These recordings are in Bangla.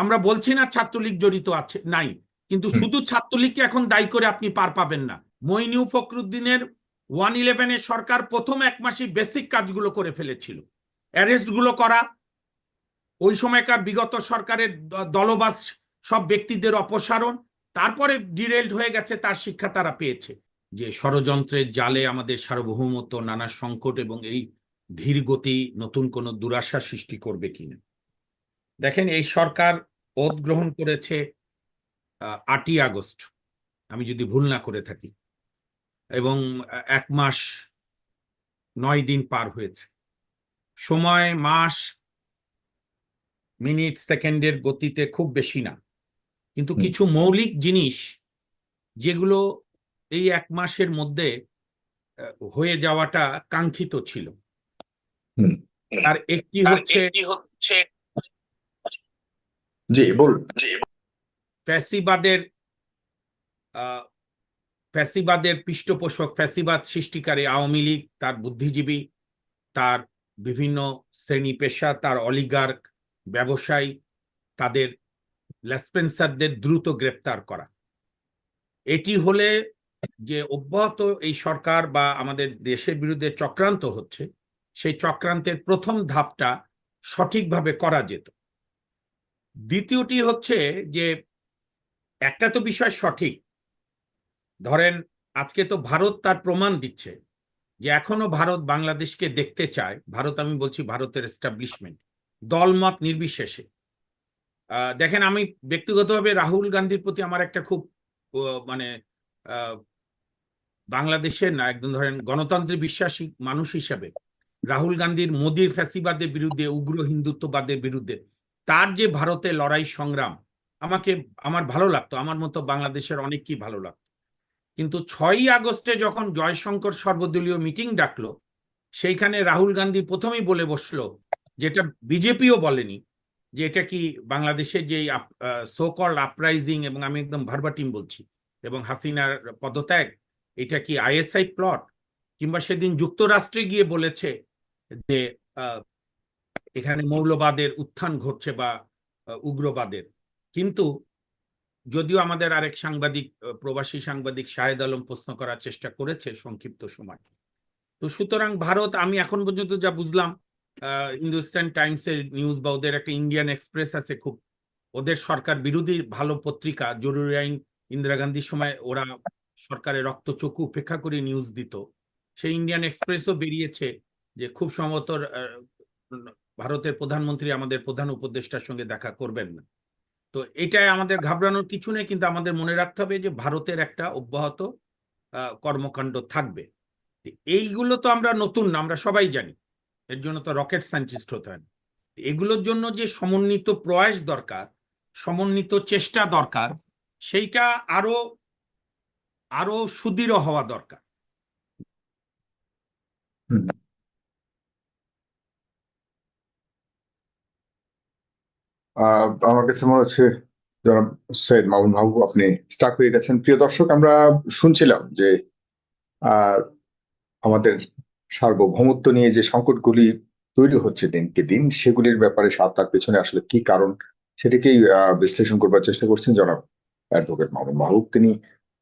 আমরা বলছি না ছাত্রলীগ জড়িত আছে নাই কিন্তু শুধু ছাত্রলীগকে এখন দায়ী করে আপনি পার পাবেন না। মইনিউ ফখরুদ্দিনের ওয়ান ইলেভেনের সরকার প্রথম এক মাসে বেসিক কাজগুলো করে ফেলেছিল। অ্যারেস্টগুলো করা ওই সময়কার বিগত সরকারের দলবাস সব ব্যক্তিদের অপসারণ তারপরে ডিরেল্ড হয়ে গেছে তার শিক্ষা তারা পেয়েছে। যে ষড়যন্ত্রের জালে আমাদের সার্বভৌমত্ব নানা সংকট এবং এই ধীর গতি নতুন কোনো দুরাশা সৃষ্টি করবে কিনা। দেখেন এই সরকার ওত গ্রহণ করেছে আহ, আটই আগস্ট। আমি যদি ভুল না করে থাকি। এবং এক মাস নয় দিন পার হয়েছে। সময় মাস মিনিট সেকেন্ডের গতিতে খুব বেশি না। কিন্তু কিছু মৌলিক জিনিস যেগুলো এই এক মাসের মধ্যে আহ, হয়ে যাওয়াটা কাঙ্ক্ষিত ছিল। হুম। তার একটি হচ্ছে জি, বলুন। ফ্যাসিবাদের ফ্যাসিবাদের পৃষ্ঠপোষক, ফ্যাসিবাদ সৃষ্টিকারী আওয়ামী লীগ, তার বুদ্ধিজীবী, তার বিভিন্ন শ্রেণি পেশা, তার অলিগার্ক ব্যবসায়ী, তাদের লেসপেন্সারদের দ্রুত গ্রেপ্তার করা। এটি হলে যে অব্যাহত এই সরকার বা আমাদের দেশের বিরুদ্ধে চক্রান্ত হচ্ছে, সেই চক্রান্তের প্রথম ধাপটা সঠিকভাবে করা যেত। দ্বিতীয়টি হচ্ছে যে একটা তো বিষয় সঠিক। ধরেন, আজকে তো ভারত তার প্রমাণ দিচ্ছে যে এখনও ভারত বাংলাদেশকে দেখতে চায়। ভারত, আমি বলছি ভারতের এস্টাবলিশমেন্ট দলমত নির্বিশেষে। দেখেন, আমি ব্যক্তিগতভাবে রাহুল গান্ধীর প্রতি আমার একটা খুব মানে বাংলাদেশের না, একদম ধরেন গণতন্ত্রে বিশ্বাসী মানুষ হিসাবে রাহুল গান্ধীর মোদির ফ্যাসিবাদের বিরুদ্ধে, উগ্র হিন্দুত্ববাদের বিরুদ্ধে তার যে ভারতে লড়াই সংগ্রাম, আমাকে, আমার ভালো লাগতো, আমার মতো বাংলাদেশের অনেককেই ভালো লাগতো। কিন্তু ছয়ই আগস্টে যখন জয়শঙ্কর সর্বদলীয় মিটিং ডাকলো, সেইখানে রাহুল গান্ধী প্রথমেই বলে বসল, যেটা বিজেপিও বলেনি, যে এটা কি বাংলাদেশের যে সোকল আপরাইজিং এবং আমি একদম ভার্বাটিম বলছি, এবং হাসিনার পদত্যাগ, এটা কি আইএসআই প্লট কিংবা সেদিন যুক্তরাষ্ট্রে গিয়ে বলেছে যে এখানে মৌলবাদের উত্থান ঘটছে বা উগ্রবাদের। কিন্তু যদিও আমাদের আরেক সাংবাদিক প্রবাসী সাংবাদিক শাহেদ আলম প্রশ্ন করার চেষ্টা করেছে সংক্ষিপ্ত সময়। তো সুতরাং ভারত, আমি এখন পর্যন্ত যা বুঝলাম হিন্দুস্তান টাইমসের নিউজ বা ওদের একটা ইন্ডিয়ান এক্সপ্রেস আছে খুব, ওদের সরকার বিরোধী ভালো পত্রিকা, জরুরি আইন, ইন্দিরা গান্ধীর সময় ওরা সরকারের রক্তচক্ষু উপেক্ষা করে নিউজ দিত। সেই ইন্ডিয়ান এক্সপ্রেসও বেরিয়েছে যে খুব সম্ভবত ভারতের প্রধানমন্ত্রী আমাদের প্রধান উপদেষ্টার সঙ্গে দেখা করবেন না। তো এটাই আমাদের ঘাবড়ানোর কিছু নেই, কিন্তু আমাদের মনে রাখতে হবে যে ভারতের একটা অব্যাহত কর্মকাণ্ড থাকবে। এইগুলো তো আমরা নতুন না, আমরা সবাই জানি, এর জন্য তো রকেট সায়েন্টিস্ট হতে হয়। এগুলোর জন্য যে সমন্বিত প্রয়াস দরকার, সমন্বিত চেষ্টা দরকার, সেইটা আরও আরও সুদৃঢ় হওয়া দরকার। আমার কাছে মনে হচ্ছে জনাব সৈয়দ মামুন মাহবুব আপনি স্টাক হয়ে গেছেন। প্রিয় দর্শক, আমরা শুনছিলাম যে আমাদের সার্বভৌমত্ব নিয়ে যে সংকটগুলি তৈরি হচ্ছে দিনকে দিন, সেগুলির ব্যাপারে তার পেছনে আসলে কি কারণ সেটাকেই বিশ্লেষণ করবার চেষ্টা করছেন জনাব অ্যাডভোকেট মামুন মাহবুব তিনি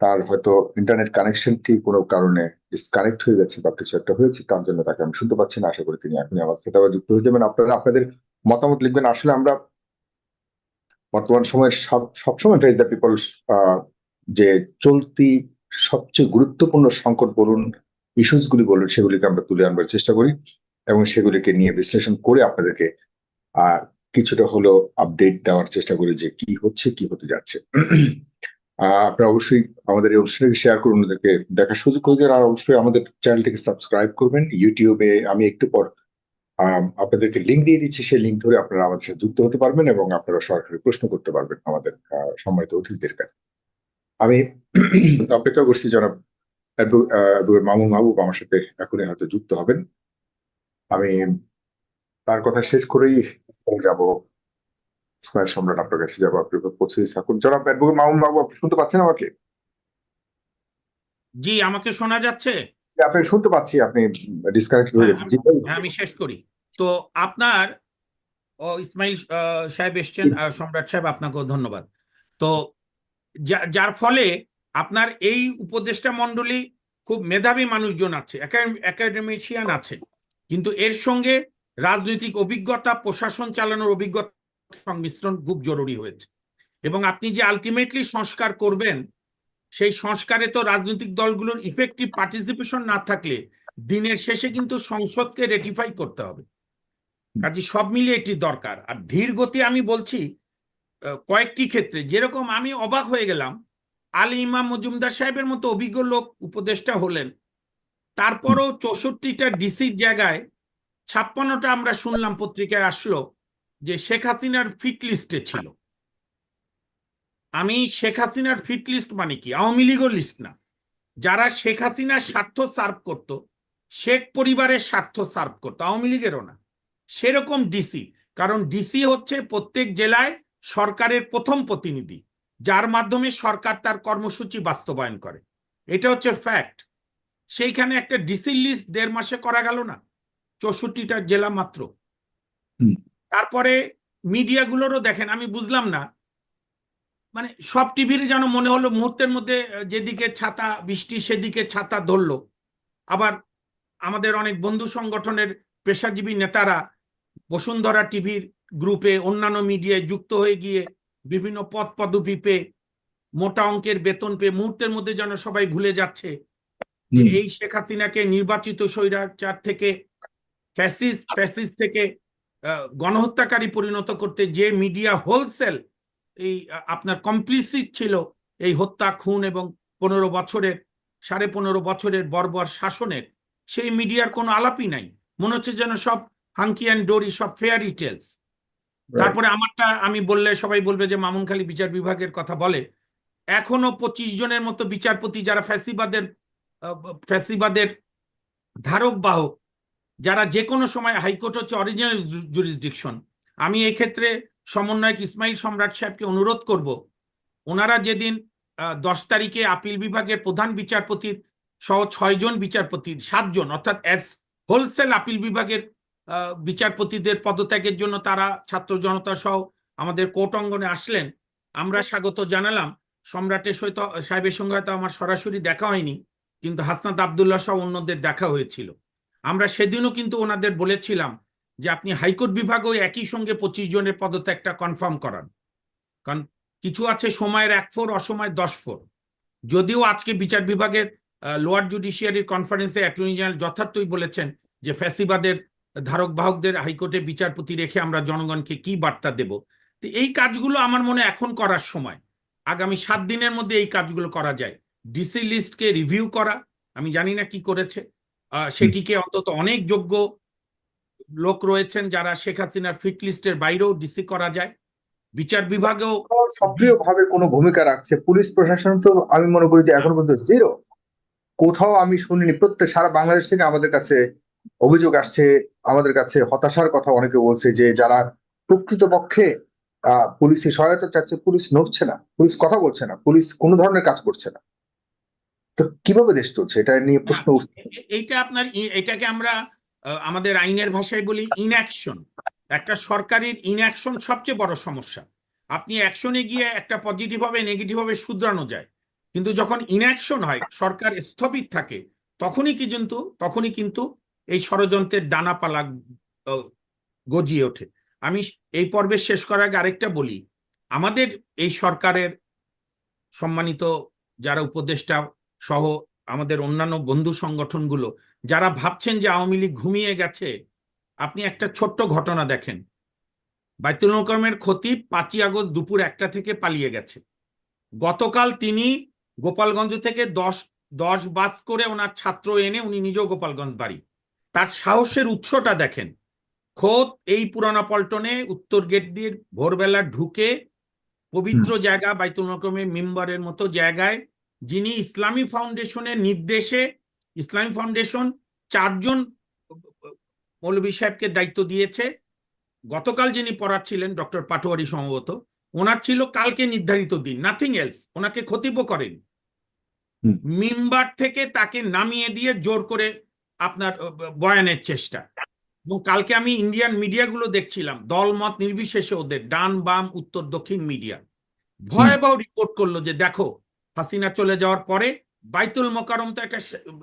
তার হয়তো ইন্টারনেট কানেকশনটি কোনো কারণে ডিসকানেক্ট হয়ে গেছে বা কিছু একটা হয়েছে, তার জন্য তাকে আমি শুনতে পাচ্ছি না। আশা করি তিনি এখনই আমার সেটা যুক্ত হয়ে যাবেন। আপনারা, আপনাদের মতামত লিখবেন। আসলে আমরা বর্তমান সময়ে সব, সবসময় ফেস দ্য পিপল যে চলতি সবচেয়ে গুরুত্বপূর্ণ সংকট বলুন ইস্যুস গুলি বলুন, সেগুলিকে আমরা তুলে আনবার চেষ্টা করি এবং সেগুলিকে নিয়ে বিশ্লেষণ করে আপনাদেরকে, আহ, কিছুটা হলো আপডেট দেওয়ার চেষ্টা করি যে কি হচ্ছে, কি হতে যাচ্ছে। আপনারা অবশ্যই আমাদের এই অনুষ্ঠানকে শেয়ার করুন, ওদেরকে দেখার সুযোগ করে আর অবশ্যই আমাদের চ্যানেলটিকে সাবস্ক্রাইব করবেন। ইউটিউবে আমি একটু পর আপনাদেরকে লিঙ্ক দিয়ে দিচ্ছি, সেই লিঙ্ক ধরে আপনারা আমাদের সাথে যুক্ত হতে পারবেন এবং আপনারা সরাসরি প্রশ্ন করতে পারবেন আমাদের সম্মানিত অতিথিদের কাছে। আমি অপেক্ষা করছি জনাব মামুন মাহবুব আমার সাথে এখনই হয়তো যুক্ত হবেন। আমি তার কথা শেষ করেই যাব। ইসমাইল সম্রাট আপনার কাছে যাব, আপনি পৌঁছে থাকুন। জনাব অ্যাডভোকেট মামুন বাবু আপনি শুনতে পাচ্ছেন আমাকে? জি, আমাকে শোনা যাচ্ছে? আপনি শুনতে পাচ্ছি আপনি ডিসকানেক্ট হয়ে গেছেন। হ্যাঁ আমি শেষ করি। তো আপনার ও ইসমাইল সাহেব এসছেন সম্রাট সাহেব আপনাকেও ধন্যবাদ। তো যার ফলে আপনার এই উপদেষ্টা মণ্ডলী খুব মেধাবী মানুষজন আছে একাডেমিশিয়ান আছে। কিন্তু এর সঙ্গে রাজনৈতিক অভিজ্ঞতা প্রশাসন চালানোর অভিজ্ঞতা সংমিশ্রণ খুব জরুরি হয়েছে। এবং আপনি যে আলটিমেটলি সংস্কার করবেন সেই সংস্কারে তো রাজনৈতিক দলগুলোর ইফেক্টিভ পার্টিসিপেশন না থাকলে দিনের শেষে কিন্তু সংসদকে রেটিফাই করতে হবে। কাজে সব মিলিয়ে এটি দরকার। আর ধীর গতি আমি বলছি কয়েকটি ক্ষেত্রে। যেরকম আমি অবাক হয়ে গেলাম, আলী ইমাম মজুমদার সাহেবের মতো অভিজ্ঞ লোক উপদেষ্টা হলেন। তারপরও চৌষট্টিটা ডিসির জায়গায় ছাপ্পান্নটা আমরা শুনলাম পত্রিকায় আসলো যে শেখ হাসিনার ফিট লিস্টে ছিল। আমি শেখ হাসিনার ফিট লিস্ট মানে কি? আওয়ামী লীগও লিস্ট না। যারা শেখ হাসিনার স্বার্থ সার্ভ করত শেখ পরিবারের স্বার্থ সার্ভ করতো আওয়ামী লীগেরও না। সেরকম ডিসি। কারণ ডিসি হচ্ছে প্রত্যেক জেলায় সরকারের প্রথম প্রতিনিধি যার মাধ্যমে সরকার তার কর্মসূচি বাস্তবায়ন করে। এটা হচ্ছে ফ্যাক্ট। সেইখানে একটা ডিসি লিস্ট দেড় মাসে করা গেল না। চৌষট্টিটা জেলা মাত্র। তারপরে মিডিয়াগুলোরও দেখেন আমি বুঝলাম না মানে সব টিভির যেন মনে হলো মুহূর্তের মধ্যে যেদিকে ছাতা বৃষ্টি সেদিকে ছাতা ধরলো। আবার আমাদের অনেক বন্ধু সংগঠনের পেশাজীবী নেতারা বসুন্ধরা টিভির গ্রুপে অন্যান্য মিডিয়ায় যুক্ত হয়ে গিয়ে বিভিন্ন পদ পদবি পেয়ে মোটা অঙ্কের বেতন পেয়ে মুহূর্তের মধ্যে যেন সবাই ভুলে যাচ্ছে। এই শেখ হাসিনাকে নির্বাচিত স্বৈরাচার থেকে ফ্যাসিস ফ্যাসিস থেকে গণহত্যাকারী পরিণত করতে যে মিডিয়া হোলসেল এই আপনার কমপ্লিসিট ছিল এই হত্যা খুন এবং পনেরো বছরের সাড়ে পনেরো বছরের বর্বর শাসনের। সেই মিডিয়ার কোনো আলাপই নাই। মনে হচ্ছে যেন সব হাঙ্কি অ্যান্ড ডোরি সব ফেয়ারি টেলস তারপরে আমারটা আমি বললে সবাই বলবে যে মামুনখালী বিচার বিভাগের কথা বলে। এখনও পঁচিশ জনের মতো বিচারপতি যারা ফ্যাসিবাদের ফ্যাসিবাদের ধারক বাহক যারা যে কোনো সময় হাইকোর্ট হচ্ছে অরিজিনাল জুরিসডিকশন আমি এই ক্ষেত্রে সমন্বয়ক ইসমাইল সম্রাট সাহেবকে অনুরোধ করব, ওনারা যেদিন দশ তারিখে আপিল বিভাগের প্রধান বিচারপতির সহ ছয়জন বিচারপতি, সাতজন, অর্থাৎ অ্যাজ হোলসেল আপিল বিভাগের বিচারপতিদের পদত্যাগের জন্য তারা ছাত্র জনতা সহ আমাদের কোর্ট অঙ্গনে আসলেন। আমরা স্বাগত জানালাম। সম্রাটের সহিত, সাহেবের সঙ্গে হয়তো আমার সরাসরি দেখা হয়নি, কিন্তু হাসনাত আবদুল্লাহ সহ অন্যদের দেখা হয়েছিল। আমরা সেদিনও কিন্তু ওনাদের বলেছিলাম যে আপনি হাইকোর্ট বিভাগও একই সঙ্গে পঁচিশ জনের পদত্যাগটা কনফার্ম করান। কারণ কিছু আছে সময়ের এক ফোর অসময় দশ ফোর। যদিও আজকে বিচার বিভাগের লোয়ার জুডিশিয়ারির কনফারেন্সে অ্যাটর্নি জেনারেল যথার্থই বলেছেন যে ফ্যাসিবাদের ধারক বাহকদের হাইকোর্টে বিচারপতি রেখে আমরা জনগণকে কি বার্তা দেব। তো এই কাজগুলো আমার মনে এখন করার সময়। আগামী সাত দিনের মধ্যে এই কাজগুলো করা যায়। ডিসি লিস্টকে রিভিউ করা, আমি জানি না কি করেছে। সেটিকে অন্তত অনেক যোগ্য লোক রয়েছেন যারা শেখ হাসিনার ফিট লিস্টের বাইরেও ডিসি করা যায়। বিচার বিভাগেও সক্রিয় ভাবে কোনো ভূমিকা রাখছে। পুলিশ প্রশাসন তো আমি মনে করি যে এখন পর্যন্ত জিরো কোথাও আমি শুনিনি প্রত্যেক সারা বাংলাদেশ থেকে আমাদের কাছে অভিযোগ আসছে আমাদের কাছে হতাশার কথা অনেকে বলছে যে যারা প্রকৃতপক্ষে পুলিশে সহায়তা চাচ্ছে পুলিশ নড়ছে না পুলিশ কথা বলছে না পুলিশ কোনো ধরনের কাজ করছে না। তো কীভাবে দেশ চলছে? এটা নিয়ে প্রশ্ন এইটা আপনার এটাকে আমরা আমাদের আইনের ভাষায় বলি ইনঅ্যাকশন একটা সরকারের ইনঅ্যাকশন সবচেয়ে বড় সমস্যা। আপনি অ্যাকশনে গিয়ে একটা পজিটিভ হবে নেগেটিভ হবে, শুধরানো যায়। কিন্তু যখন ইনঅ্যাকশন হয়, সরকার স্থবির থাকে, তখনই কি কিন্তু, তখনই কিন্তু এই ষড়যন্ত্রের ডানাপালা গজিয়ে ওঠে। আমি এই পর্বে শেষ করার আগে আরেকটা বলি। আমাদের এই সরকারের সম্মানিত যারা উপদেষ্টা সহ আমাদের অন্যান্য বন্ধু সংগঠনগুলো যারা ভাবছেন যে আওয়ামী লীগ ঘুমিয়ে গেছে আপনি একটা ছোট্ট ঘটনা দেখেন। বাইতুল মোকারমের খতিব পাঁচই আগস্ট দুপুর একটা থেকে পালিয়ে গেছে। গতকাল তিনি গোপালগঞ্জ থেকে দশ দশ বাস করে ওনার ছাত্র এনে উনি নিজেও গোপালগঞ্জ বাড়ি। তার সাহসের উৎসটা দেখেন। খোদ এই পুরানা পল্টনে উত্তর গেট দিয়ে ভোরবেলা ঢুকে পবিত্র জায়গা বাইতুল মোকারমের মেম্বারের মতো জায়গায় যিনি ইসলামী ফাউন্ডেশনের নির্দেশে ইসলামী ফাউন্ডেশন চারজন মৌলভী সাহেবকে দায়িত্ব দিয়েছে। গতকাল যিনি পড়াচ্ছিলেন ডক্টর পাটোয়ারি সম্ভবত ওনার ছিল কালকে নির্ধারিত দিন নাথিং এলস ওনাকে খতিব করেন। মিম্বার থেকে তাকে নামিয়ে দিয়ে জোর করে আপনার বয়ানের চেষ্টা। এবং কালকে আমি ইন্ডিয়ান মিডিয়াগুলো দেখছিলাম দলমত নির্বিশেষে ওদের ডান বাম উত্তর দক্ষিণ মিডিয়া। ভয়াবহ রিপোর্ট করল যে দেখো হাসিনা চলে যাওয়ার পরে বাইতুল মোকারম তো একটা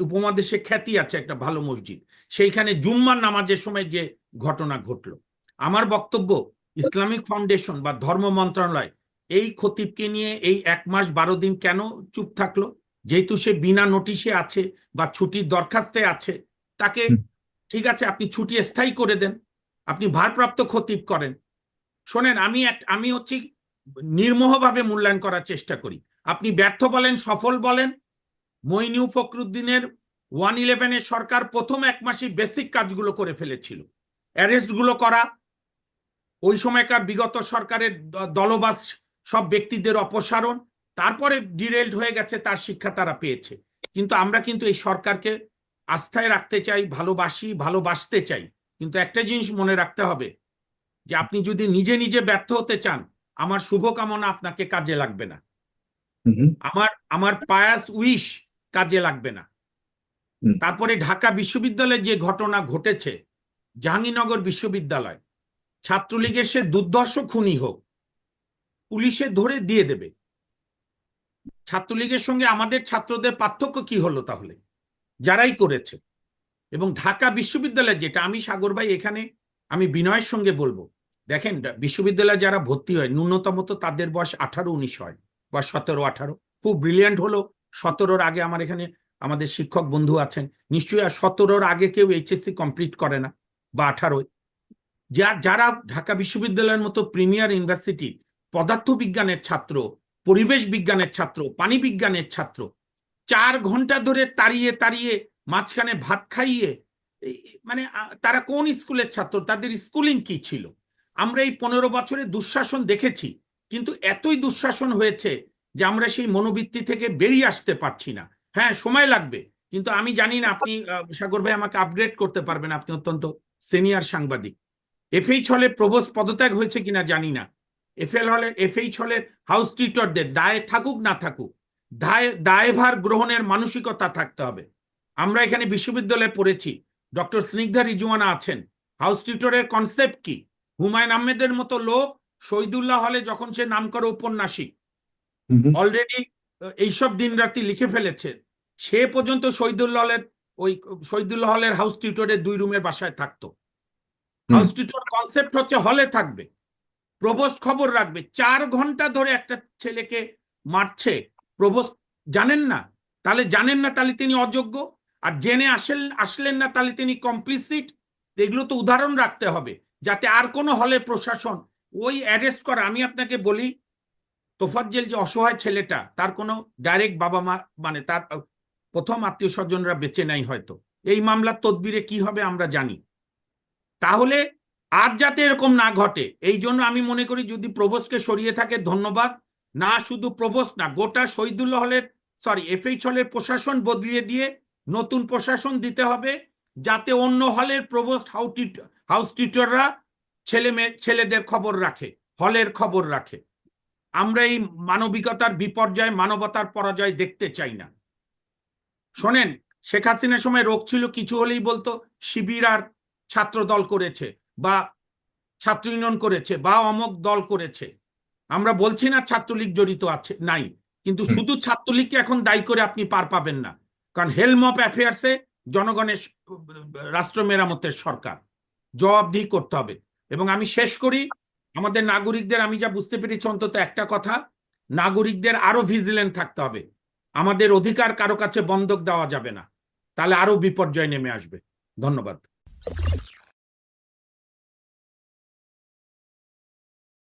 উপমহাদেশে খ্যাতি আছে একটা ভালো মসজিদ। সেইখানে জুম্মার নামাজের সময় যে ঘটনা ঘটলো। আমার বক্তব্য ইসলামিক ফাউন্ডেশন বা ধর্ম মন্ত্রণালয় এই খতিবকে নিয়ে এই এক মাস বারো দিন কেন চুপ থাকল? যেহেতু সে বিনা নোটিশে আছে বা ছুটির দরখাস্তে আছে তাকে ঠিক আছে আপনি ছুটি স্থায়ী করে দেন আপনি ভারপ্রাপ্ত খতিব করেন। শোনেন আমি এক আমি হচ্ছে নির্মোহভাবে মূল্যায়ন করার চেষ্টা করি। আপনি ব্যর্থ বলেন, সফল বলেন। মইনিউ ফখরুদ্দিনের ওয়ান ইলেভেনের সরকার প্রথম এক মাসে বেসিক কাজগুলো করে ফেলেছিল। অ্যারেস্টগুলো করা, ওই সময়কার বিগত সরকারের দলবাস সব ব্যক্তিদের অপসারণ, তারপরে ডিরেল্ড হয়ে গেছে, তার শিক্ষা তারা পেয়েছে। কিন্তু আমরা কিন্তু এই সরকারকে আস্থায় রাখতে চাই, ভালোবাসি, ভালোবাসতে চাই। কিন্তু একটা জিনিস মনে রাখতে হবে, যে আপনি যদি নিজে নিজে ব্যর্থ হতে চান, আমার শুভকামনা আপনাকে কাজে লাগবে না। আমার আমার পায়াস উইশ কাজে লাগবে না। তারপরে ঢাকা বিশ্ববিদ্যালয়ে যে ঘটনা ঘটেছে জাহাঙ্গীরনগর বিশ্ববিদ্যালয় ছাত্রলীগের সে দুর্ধর্ষ খুনি হোক পুলিশে ধরে দিয়ে দেবে। ছাত্রলীগের সঙ্গে আমাদের ছাত্রদের পার্থক্য কি হলো তাহলে? যারাই করেছে। এবং ঢাকা বিশ্ববিদ্যালয় যেটা আমি সাগর ভাই এখানে আমি বিনয়ের সঙ্গে বলব। দেখেন বিশ্ববিদ্যালয়ে যারা ভর্তি হয় ন্যূনতম তো তাদের বয়স আঠারো উনিশ হয়। বা সতেরো, আঠারো। খুব ব্রিলিয়ান্ট হলো। সতেরোর আগে আমার এখানে আমাদের শিক্ষক বন্ধু আছেন। নিশ্চয়ই আর সতেরোর আগে কেউ এইচএসসি কমপ্লিট করে না বা আঠারোয়। যা, যারা ঢাকা বিশ্ববিদ্যালয়ের মতো প্রিমিয়ার ইউনিভার্সিটি পদার্থবিজ্ঞানের ছাত্র, পরিবেশ বিজ্ঞানের ছাত্র, পানি বিজ্ঞানের ছাত্র, চার ঘণ্টা ধরে তাড়িয়ে তাড়িয়ে, মাঝখানে ভাত খাইয়ে মানে তারা কোন স্কুলের ছাত্র? তাদের স্কুলিং কি ছিল? আমরা এই পনেরো বছরে দুঃশাসন দেখেছি। কিন্তু এতই দুঃশাসন হয়েছে যে আমরা সেই মনোবৃত্তি থেকে বেরিয়ে আসতে পারছি না। হ্যাঁ সময় লাগবে, কিন্তু আমি জানি না আপনি সাগর ভাই আমাকে আপডেট করতে পারবেন, আপনি অত্যন্ত সিনিয়র সাংবাদিক। এফএইচ হলে প্রবোস পদত্যাগ হয়েছে কিনা জানি না। এফএল হলে এফএইচ হলে হাউস টিউটরদের দায় থাকুক না থাকুক, দায়, দায়ভার গ্রহণের মানসিকতা থাকতে হবে। আমরা এখানে বিশ্ববিদ্যালয়ে পড়েছি, ডক্টর স্নিগ্ধা রিজুয়ানা আছেন। হাউস টিউটরের কনসেপ্ট কি? হুমায়ুন আহমেদের মতো লোক শহীদুল্লাহ হলে যখন সে নাম করে উপন্যাসিক অলরেডি এইসব দিন রাতি লিখে ফেলেছে। সে পর্যন্ত শহীদুল্লাহ হলের ওই শহীদুল্লাহ হলের হাউস টিউটরের দুই রুমের বাসায় থাকতো। হাউস টিউটর কনসেপ্ট হচ্ছে হলে থাকবে প্রবোস্ট খবর রাখবে। চার ঘণ্টা ধরে একটা ছেলেকে মারছে প্রবোস্ট জানেন না? তাহলে জানেন না তাহলে তিনি অযোগ্য আর জেনে আসেন আসলেন না তাহলে তিনি কমপ্লিসিট এগুলো তো উদাহরণ রাখতে হবে যাতে আর কোনো হলের প্রশাসন ওই অ্যারেস্ট করা, আমি আপনাকে বলি, তোফাজ্জেল যে অসহায় ছেলেটা, তার কোনো ডাইরেক্ট বাবা মা মানে তার প্রথম আত্মীয় স্বজনরা বেঁচে নাই হয়তো। এই মামলার তদবিরে কি হবে আমরা জানি। তাহলে আর যাতে এরকম না ঘটে, এই জন্য আমি মনে করি যদি প্রবোসকে সরিয়ে থাকে, ধন্যবাদ। না, শুধু প্রবোস না, গোটা শহীদুল্লাহ হলের সরি এফএইচ হলের প্রশাসন বদলিয়ে দিয়ে নতুন প্রশাসন দিতে হবে, যাতে অন্য হলের প্রবোস্ট হাউস টিউটররা ছেলে মেয়ে ছেলেদের খবর রাখে হলের খবর রাখে। আমরা এই মানবিকতার বিপর্যয় মানবতার পরাজয় দেখতে চাই না। শোনেন শেখ হাসিনার সময় রোগ ছিল কিছু হলেই বলতো শিবির আর ছাত্র দল করেছে বা ছাত্র ইউনিয়ন করেছে বা অমক দল করেছে। আমরা বলছি না ছাত্রলীগ জড়িত আছে নাই। কিন্তু শুধু ছাত্রলীগকে এখন দায়ী করে আপনি পার পাবেন না। কারণ হেলম অফ অ্যাফেয়ার্সে জনগণের রাষ্ট্র মেরামতের সরকার। জবাবদিহি করতে হবে। এবং আমি শেষ করি। আমাদের নাগরিকদের, আমি যা বুঝতে পেরেছি অন্তত একটা কথা, নাগরিকদের আরও ভিজিলেন্ট থাকতে হবে। আমাদের অধিকার কারও কাছে বন্ধক দেওয়া যাবে না। তাহলে আরও বিপর্যয় নেমে আসবে। ধন্যবাদ।